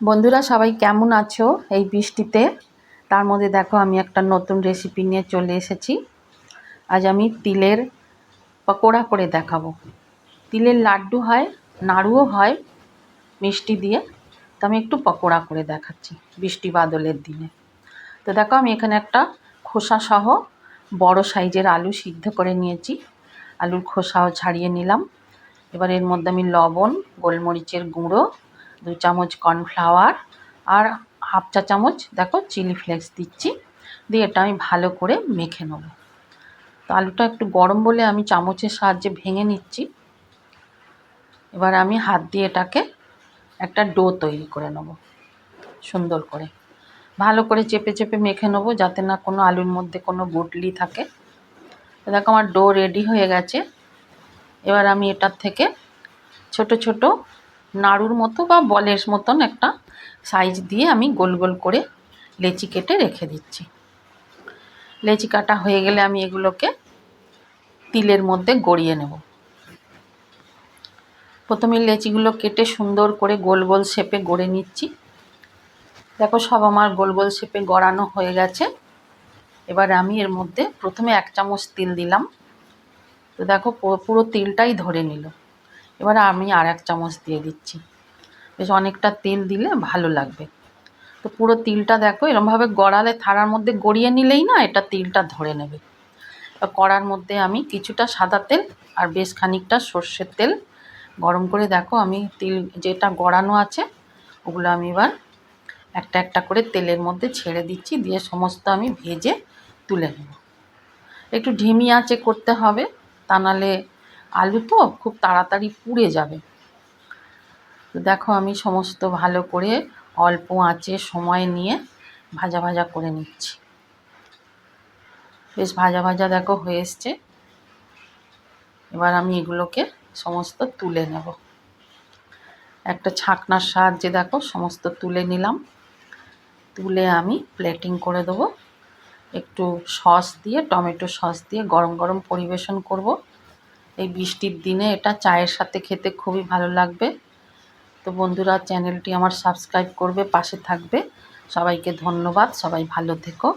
বন্ধুরা, সবাই কেমন আছো? এই বৃষ্টিতে। তার মধ্যে দেখো, আমি একটা নতুন রেসিপি নিয়ে চলে এসেছি। আজ আমি তিলের পকোড়া করে দেখাবো। তিলের লাড্ডু হয়, নাড়ুও হয় মিষ্টি দিয়ে। তো আমি একটু পকোড়া করে দেখাচ্ছি বৃষ্টি বাদলের দিনে। তো দেখো, আমি এখানে একটা খোসা সহ বড় সাইজের আলু সিদ্ধ করে নিয়েছি। আলুর খোসাও ছাড়িয়ে নিলাম। এবার এর মধ্যে আমি লবণ, গোলমরিচের গুঁড়ো দু চামচ কর্নফ্লাওয়ার আর হাফ চা চামচ, দেখো চিলি ফ্লেক্স দিচ্ছি। দিয়ে এটা আমি ভালো করে মেখে নেব। তো আলুটা একটু গরম বলে আমি চামচের সাহায্যে ভেঙে নিচ্ছি। এবার আমি হাত দিয়ে এটাকে একটা ডো তৈরি করে নেব, সুন্দর করে। ভালো করে চেপে চেপে মেখে নেব, যাতে না কোনো আলুর মধ্যে কোনো গুটলি থাকে। দেখো আমার ডো রেডি হয়ে গেছে। এবার আমি এটার থেকে ছোট ছোট নাড়ুর মতো বা বলের মতন একটা সাইজ দিয়ে আমি গোল গোল করে লেচি কেটে রেখে দিচ্ছি। লেচি কাটা হয়ে গেলে আমি এগুলোকে তিলের মধ্যে গড়িয়ে নেব। প্রথমে লেচিগুলো কেটে সুন্দর করে গোল গোল শেপে গড়ে নিচ্ছি। দেখো সব আমার গোল গোল শেপে গড়ানো হয়ে গেছে। এবার আমি এর মধ্যে প্রথমে এক চামচ তিল দিলাম। তো দেখো পুরো তিলটাই ধরে নিল। এবার আমি আর এক চামচ দিয়ে দিচ্ছি। বেশ অনেকটা তেল দিলে ভালো লাগবে। তো পুরো তিলটা দেখো, এরমভাবে গড়ালে থালার মধ্যে গড়িয়ে নিলেই না এটা তিলটা ধরে নেবে। কড়ার মধ্যে আমি কিছুটা সাদা তেল আর বেশ খানিকটা সর্ষের তেল। গরম করে দেখো আমি তিল যেটা গড়ানো আছে, ওগুলো আমি এবার একটা একটা করে তেলের মধ্যে ছেড়ে দিচ্ছি, দিয়ে সমস্ত আমি ভেজে তুলে নেব। একটু ঢিমি আঁচে করতে হবে, তা নাহলে আলু তো খুব তাড়াতাড়ি পুড়ে যাবে। তো দেখো আমি সমস্ত ভালো করে অল্প আঁচে সময় নিয়ে ভাজা ভাজা করে নিচ্ছি। বেশ ভাজা ভাজা দেখো হয়ে এসছে। এবার আমি এগুলোকে সমস্ত তুলে নেব। একটা ছাকনার সাহায্যে দেখো সমস্ত তুলে নিলাম। তুলে আমি প্লেটিং করে দেবো। একটু সস দিয়ে, টমেটো সস দিয়ে গরম গরম পরিবেশন করব। এই বৃষ্টির দিনে এটা চায়ের সাথে খেতে খুবই ভালো লাগবে। তো বন্ধুরা, চ্যানেলটি আমার সাবস্ক্রাইব করবে, পাশে থাকবে। সবাইকে ধন্যবাদ, সবাই ভালো থেকো।